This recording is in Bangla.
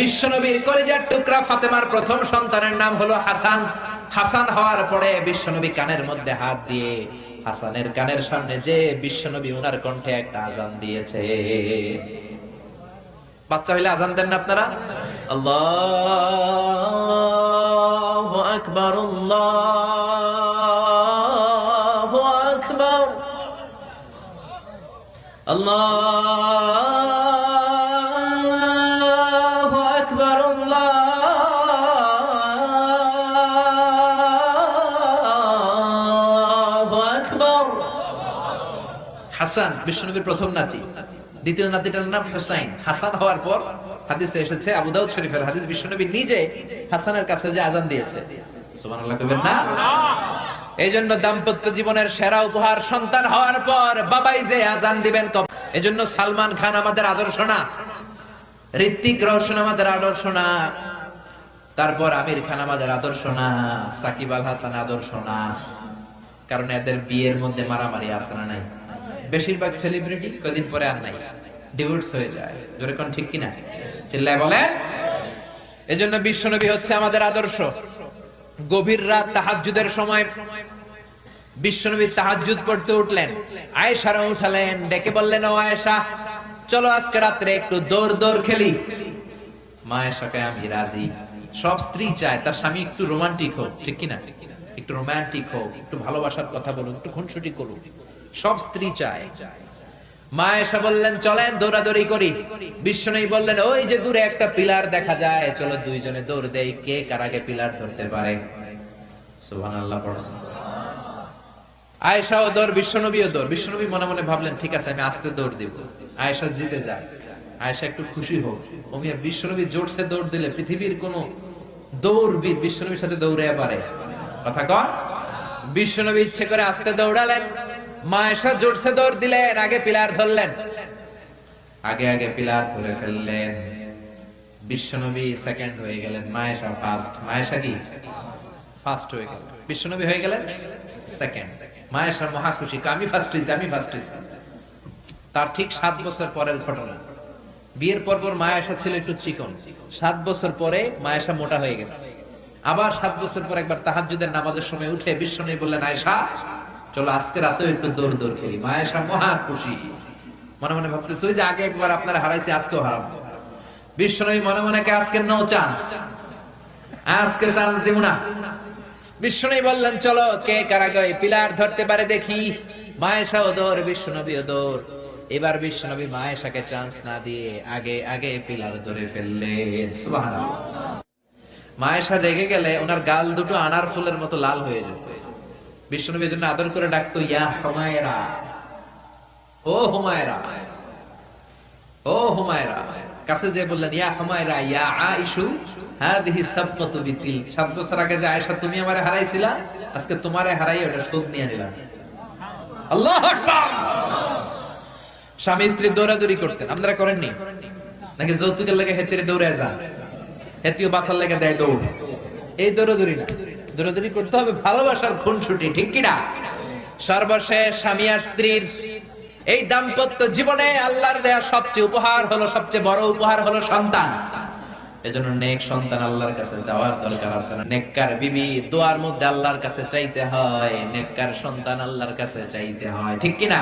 বিশ্বনবীর কলিজার টুকরা ফাতেমার প্রথম সন্তানের নাম হলো হাসান। হাসান হওয়ার পরে বিশ্বনবী কানের মধ্যে হাত দিয়ে হাসানের কানের সামনে যে বিশ্বনবী ওনার কণ্ঠে একটা আজান দিয়েছে। বাচ্চা হইলে আজান দেন না আপনারা? আল্লাহ আকবর আল্লাহ আকবর। আল্লাহ হাসান বিশ্বনবীর প্রথম নাতি। দ্বিতীয় নাতিটার নাম হুসাইন। হাসান হওয়ার পর হাদিসে এসেছে, আবু দাউদ শরীফের হাদিস, বিশ্বনবী নিজে হাসানের কাছে যে আজান দিয়েছে। না? এই জন্য দাম্পত্য জীবনের সেরা উপহার সন্তান হওয়ার পর বাবাই যে আজান দিবেন এজন্য সালমান খান আমাদের আদর্শ না। ঋত্বিক রোশন আমাদের আদর্শ না। তারপর আমির খান আমাদের আদর্শ না, সাকিব আল হাসান আদর্শ না। কারণ এদের বিয়ের মধ্যে মারামারি না নাই? বেশিরভাগ সেলিব্রিটি কদিন পরে আর নাই? ডিভোর্স হয়ে যায়। জোরে কোন ঠিক কিনা? চিল্লায় বলেন? এজন্য বিশ্বনবী হচ্ছে আমাদের আদর্শ। গভীর রাত তাহাজ্জুদের সময় বিশ্বনবী তাহাজ্জুদ পড়তে উঠলেন। আয়েশারা উঠালেন, ডেকে বললেন, ও আয়েশা চলো আজকে রাত্রে একটু দৌড় দৌড় খেলি। মা আয়েশাকে আমি রাজি। সব স্ত্রী চায়, তার স্বামী একটু রোমান্টিক হোক, ঠিক কিনা? একটু রোমান্টিক হোক, একটু ভালোবাসার কথা বলুক, একটু খুনসুটি করুক। সব স্ত্রী চায়। মা এসে বললেন, চলেন দৌড়াদৌড়ি করি। বিশ্বনবী বললেন, ওই যে দূরে একটা পিলার দেখা যায়, চলো দুইজনে দৌড় দেই, কে কার আগে পিলার ধরতে পারে? সুবহানাল্লাহ পড়ুন আয়েশাও দৌড় বিশ্বনবীও দৌড় বিশ্বনবী মনে মনে ভাবলেন, ঠিক আছে, আমি আস্তে দৌড় দিব। আয়েশা জিতে যায়। আয়েশা একটু খুশি হোক। ওমিয়া বিশ্বনবী জোরসে দৌড় দিলে পৃথিবীর কোন দৌড়বিদ বিশ্বনবীর সাথে দৌড়ে পারে? কথা কন। বিশ্বনবী ইচ্ছে করে আস্তে দৌড়ালেন। মা এসা জোরসে দৌড় দিলেন আগে পিলার ধরলেন। আগে আগে পিলার ধরে ফেললেন। বিশ্বনবী সেকেন্ড হয়ে গেলেন। মায়েশা ফার্স্ট মায়েশা কি? ফার্স্ট হয়ে গেল বিশ্বনবী হয়ে গেলেন সেকেন্ড মায়েশা মহা খুশি আমি ফার্স্ট হয়েছি, আমি ফার্স্ট হয়েছি। তার ঠিক সাত বছর পরের ঘটনা। বিয়ের পর পর মায়েশা ছিল একটু চিকন। সাত বছর পরে মায়েশা মোটা হয়ে গেছে। আবার সাত বছর পর একবার তাহাজ্জুদের নামাজের সময় উঠে বিশ্বনবী বললেন, আয়েশা, চলো আজকে রাতেও একটু দৌড় দৌড় খেলি। মায়েশা মহা খুশি মনে মনে ভাবতেছে, ওই যে আগে একবার আপনারা হারাইছি, আজকেও হারাবো। বিশ্বনবী মনে মনে আজকে নো চান্স আজকে চান্স দিব না। বিশ্বনবী বললেন, চলো, কে কারাগে পিলার ধরতে পারে দেখি? মায়েশা ওদর বিশ্বনবী ওদর। এবার বিশ্বনবী মায়েশাকে চান্স না দিয়ে আগে আগে পিলার ধরে ফেললেন। সুবহানাল্লাহ। মায়েশা রেগে গেলে ওনার গাল দুটো আনার ফুলের মতো লাল হয়ে যেত। বিশ্বনবী এর জন্য আদর করে ডাকতো, ইয়া হুমায়রা, ও হুমায়রা ও হুমায়রা। কাছে যে বললেন, ইয়া হুমায়রা, ইয়া আইশু হাদিহি সাবকাতু বিতিল। সাত বছর আগে যে আয়েশা, তুমি আমারে হারাইছিলা? আজকে তোমারে হারাই ওটা শোধ নিয়ে নিলাম আল্লাহু আকবার! স্বামী, স্ত্রী দৌড়াদৌড়ি করতেন। আপনারা করেননি? নাকি যৌতুকের লাগে হেতিরে দৌড়ে যান? হেতিও বাসার লেগে দেয় দৌড়। এই দৌড়াদৌড়ি না। দৌড়াদৌড়ি করতে হবে ভালোবাসার খুনসুটি, ঠিক কিনা সর্বশেষ স্বামী আর স্ত্রীর এই দাম্পত্য জীবনে আল্লাহর দেয়া সবচেয়ে উপহার হলো, সবচেয়ে বড় উপহার হলো সন্তান। এজন্য নেক সন্তান আল্লাহর কাছে যাওয়ার দরকার আছে না। নেককার বিবি দোয়ার মধ্যে আল্লাহর কাছে চাইতে হয়, নেককার সন্তান আল্লাহর কাছে চাইতে হয়। ঠিক কিনা?